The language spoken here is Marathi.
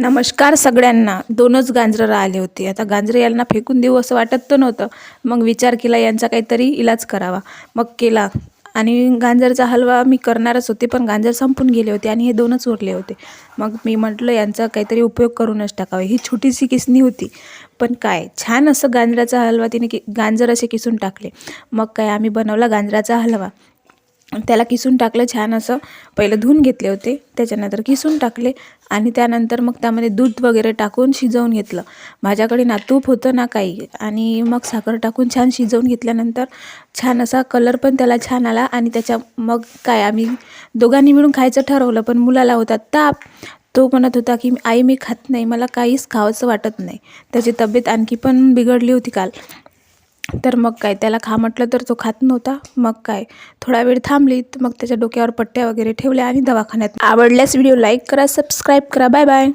नमस्कार सगळ्यांना. दोनच गांजरं आले होते. आता गांजरं यांना फेकून देऊ असं वाटत तर नव्हतं. मग विचार केला यांचा काहीतरी इलाज करावा. मग केला. आणि गांजरचा हलवा मी करणारच होते पण गांजर संपून गेले होते आणि हे दोनच उरले होते. मग मी म्हटलं यांचा काहीतरी उपयोग करूनच टाकावा. ही छोटीशी किसणी होती. पण काय छान असं गांजराचा हलवा तिने की गांजर असे किसून टाकले. मग काय आम्ही बनवला गांजराचा हलवा. त्याला किसून टाकलं छान असं पहिलं धुवून घेतले होते त्याच्यानंतर किसून टाकले आणि त्यानंतर मग त्यामध्ये दूध वगैरे टाकून शिजवून घेतलं. माझ्याकडे ना तूप होतं ना काही आणि मग साखर टाकून छान शिजवून घेतल्यानंतर छान असा कलर पण त्याला छान आला आणि त्याच्या मग काय आम्ही दोघांनी मिळून खायचं ठरवलं पण मुलाला होता ताप. तो म्हणत होता की आई मी खात नाही मला काहीच खावंसं वाटत नाही. त्याची तब्येत आणखी पण बिघडली होती काल. तर मग काय त्याला खा म्हटलं तर तो खात नव्हता. मग काय थोडा वेळ थांबली तर मग त्याच्या डोक्यावर पट्ट्या वगैरे ठेवल्या आणि दवाखान्यात. आवडल्यास व्हिडिओ लाईक करा सबस्क्राईब करा. Bye bye.